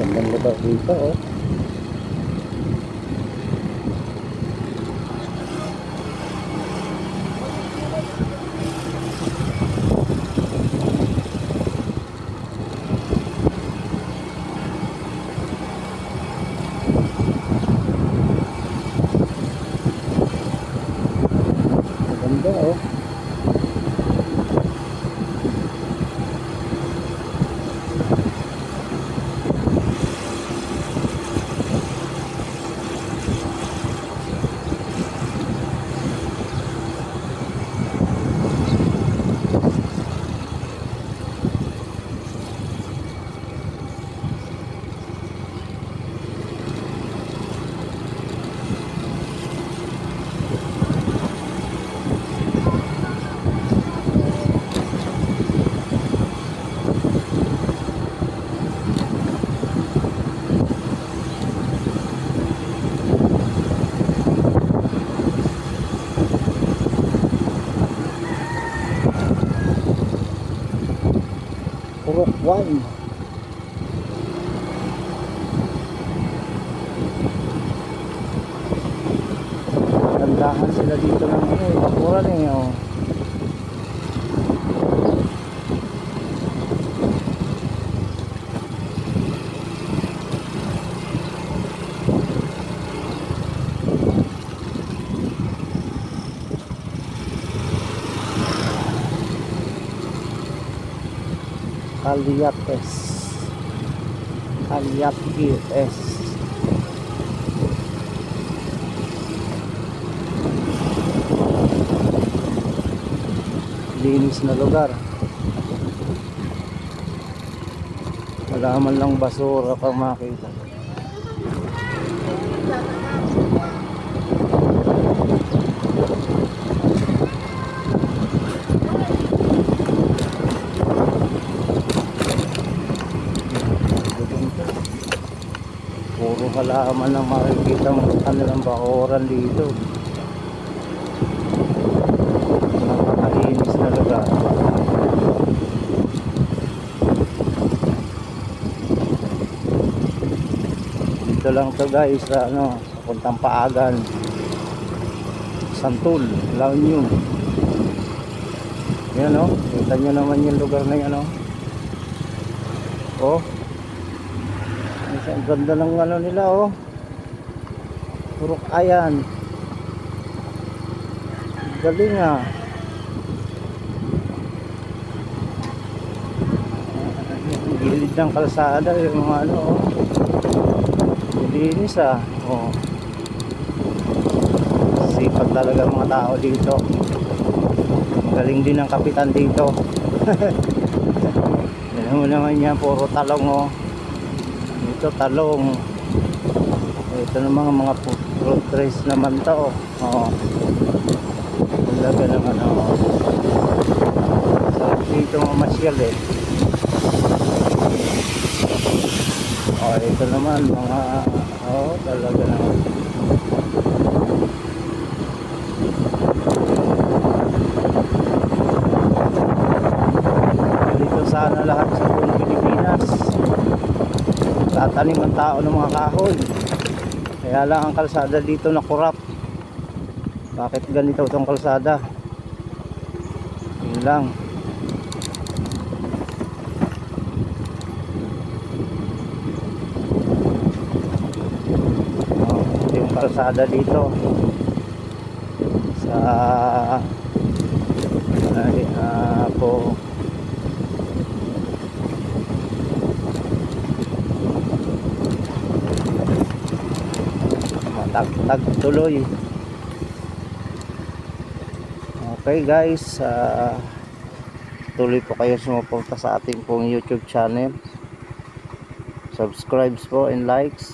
Gandang lugar dito, oh. 1 Tandahan sila dito ng ano, bakuran eh, oh. Kaliates. Kaliates. Linis na lugar. Wala lang basura kang makita. Puro halaman ang makikita mo kanilang bakuran dito. Nakakalinis na. Dito lang to guys sa ano, sa puntang paagan. Santul, La Union. Yan o, kita nyo naman yung lugar na yan o. Oh, ang ganda ng ano nila oh. Purok ayan. Galing ah. Gilid ng kalsada yung mga ano oh. Linis ah. Oh. Sipag talaga ang mga tao dito. Galing din ng kapitan dito. Yan mo naman yan, puro talong oh ito talong. Ito naman mga fruit trees naman to oh. Talaga naman oh. Sarap dito mamasyal eh. Oh ito naman mga oh talaga naman dito sana lahat sa tatanim ang tao ng mga kahoy. Kaya lang ang kalsada dito na kurap bakit ganito itong kalsada? Yun lang. Oh, yung kalsada dito. Sa ay, ah, po matagtag tuloy okay guys ah, tuloy po kayo sumupunta sa ating pong youtube channel. Subscribes po and likes